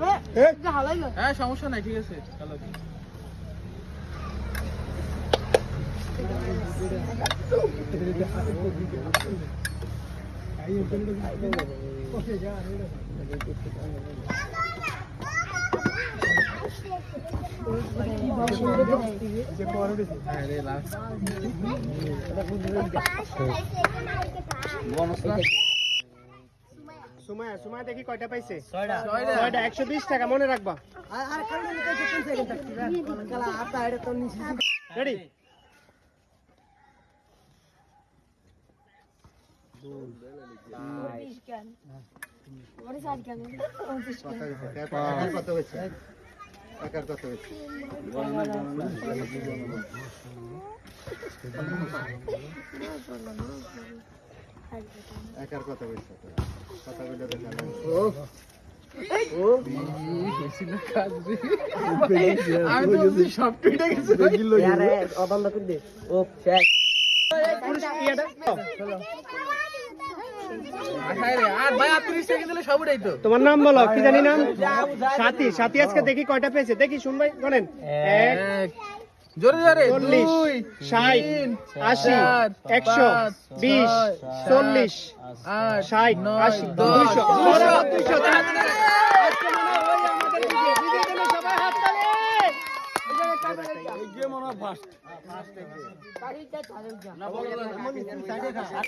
হ্যাঁ হ্যাঁ সমস্যা নাই ঠিক আছে। চলো হ্যাঁ রে সুমায়া সুমায়া দেখি কয়টা পাইছে? ছয়টা। ছয়টা। একশো বিশ টাকা মনে রাখবা। রেডি কত হয়েছে? টাকার কত হয়েছে একার কত হয়েছে কত বলে আমি তো সব তোমার নাম বলো কি জানি নাম সাথী সাথী আজকে দেখি কয়টা পেয়েছে দেখি শুনবাই ভাই এক জোরে জোরে দুই ষাট আশি একশো বিশ চল্লিশ ষাট আশি দশ, দুইশো দুইশো।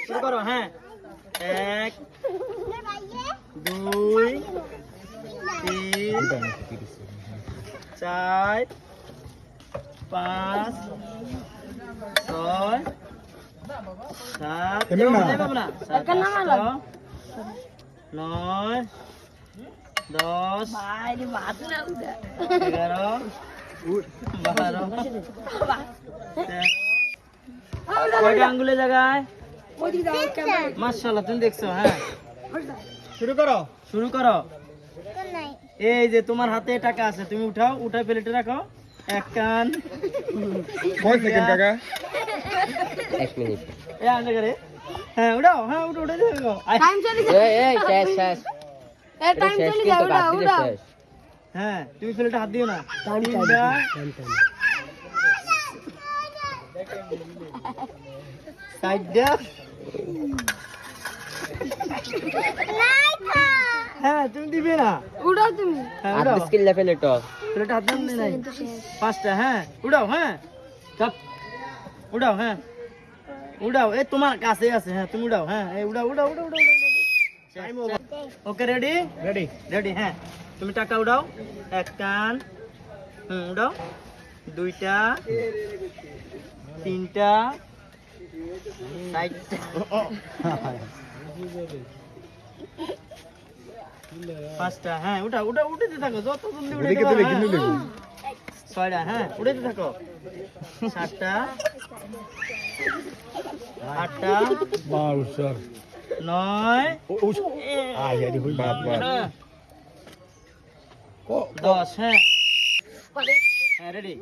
শুরু করো হ্যাঁ এক দুই তিন চার পাঁচ ছয় সাত দেবো না সাত, আট, নয় দশ এগারো বারো তেরো কয়টা আঙ্গুলে জায়গায়? মাশাআল্লাহ তুমি দেখছ হ্যাঁ। শুরু করো শুরু করো। এই যে তোমার হাতে টাকা আছে তুমি উঠাও উঠাই প্লেটে রাখো। এক কান। কয় সেকেন্ড কাকা? এক মিনিট। এ আনলে করে হ্যাঁ উঠাও হ্যাঁ উঠো উঠে দেখো হ্যাঁ তুমি প্লেটে হাত দিও না। চারটা হ্যাঁ তুমি দিবে না? হ্যাঁ উঠাও প্লেটে হাত দেন নাই পাঁচটা হ্যাঁ উড়াও হ্যাঁ। চাপ। উড়াও হ্যাঁ। উড়াও এই তোমার কাছে আছে হ্যাঁ তুমি উড়াও হ্যাঁ এই উড়াও উড়াও উড়াও উড়াও ওকে রেডি রেডি রেডি হ্যাঁ। তুমি টাকা উড়াও। এক কান। হুম উড়াও। দুইটা। তিনটা পাঁচটা হ্যাঁ উঠা উঠা উঠেতে থাকো যত জলদি উঠে ছয়টা হ্যাঁ উঠেতে থাকো। সাতটা আটটা নয় হ্যাঁ। দশ হ্যাঁ। হ্যাঁ রেডি